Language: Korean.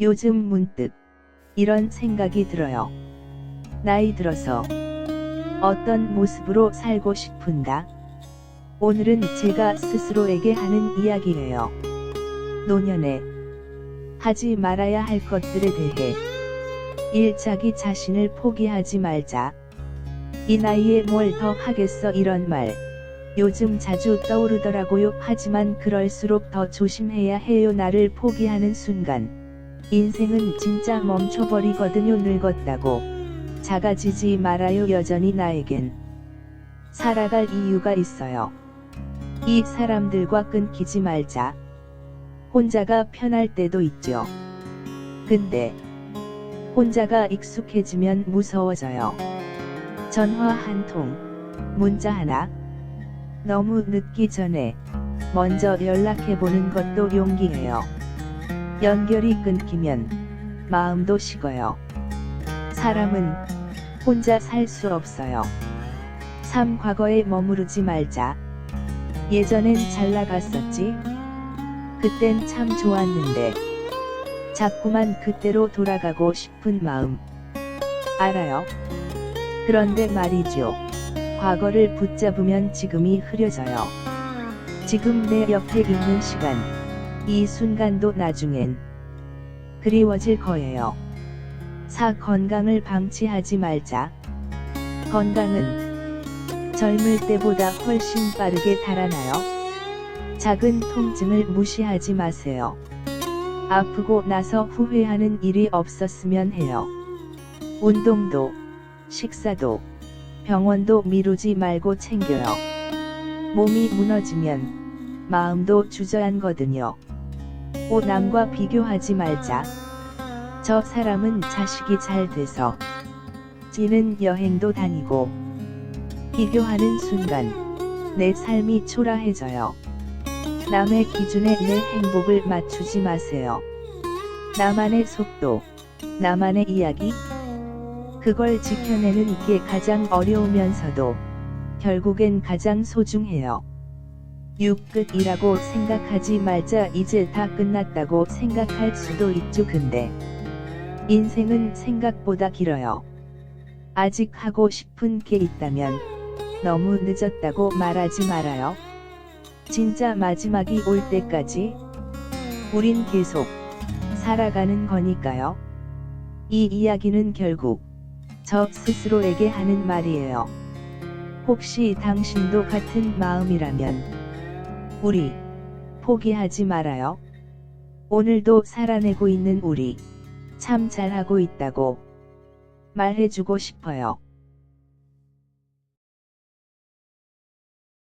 요즘 문득 이런 생각이 들어요. 나이 들어서 어떤 모습으로 살고 싶은가? 오늘은 제가 스스로에게 하는 이야기예요. 노년에 하지 말아야 할 것들에 대해 일자기 자신을 포기하지 말자. 이 나이에 뭘 더 하겠어 이런 말. 요즘 자주 떠오르더라고요. 하지만 그럴수록 더 조심해야 해요. 나를 포기하는 순간. 인생은 진짜 멈춰버리거든요. 늙었다고. 작아지지 말아요. 여전히 나에겐. 살아갈 이유가 있어요. 이 사람들과 끊기지 말자. 혼자가 편할 때도 있죠. 근데 혼자가 익숙해지면 무서워져요. 전화 한 통, 문자 하나. 너무 늦기 전에 먼저 연락해보는 것도 용기예요. 연결이 끊기면 마음도 식어요. 사람은 혼자 살 수 없어요. 삶 과거에 머무르지 말자. 예전엔 잘 나갔었지? 그땐 참 좋았는데. 자꾸만 그때로 돌아가고 싶은 마음. 알아요? 그런데 말이죠. 과거를 붙잡으면 지금이 흐려져요. 지금 내 옆에 있는 시간, 이 순간도 나중엔 그리워질 거예요. 사 건강을 방치하지 말자. 건강은 젊을 때보다 훨씬 빠르게 달아나요. 작은 통증을 무시하지 마세요. 아프고 나서 후회하는 일이 없었으면 해요. 운동도, 식사도, 병원도 미루지 말고 챙겨요. 몸이 무너지면 마음도 주저앉거든요. 오 남과 비교하지 말자. 저 사람은 자식이 잘 돼서 지는 여행도 다니고 비교하는 순간 내 삶이 초라해져요. 남의 기준에 내 행복을 맞추지 마세요. 나만의 속도, 나만의 이야기, 그걸 지켜내는 게 가장 어려우면서도 결국엔 가장 소중해요. 육끝이라고 생각하지 말자 이제 다 끝났다고 생각할 수도 있죠 근데 인생은 생각보다 길어요. 아직 하고 싶은 게 있다면 너무 늦었다고 말하지 말아요. 진짜 마지막이 올 때까지 우린 계속 살아가는 거니까요. 이 이야기는 결국 저 스스로에게 하는 말이에요. 혹시 당신도 같은 마음이라면 우리 포기하지 말아요. 오늘도 살아내고 있는 우리 참 잘하고 있다고 말해주고 싶어요.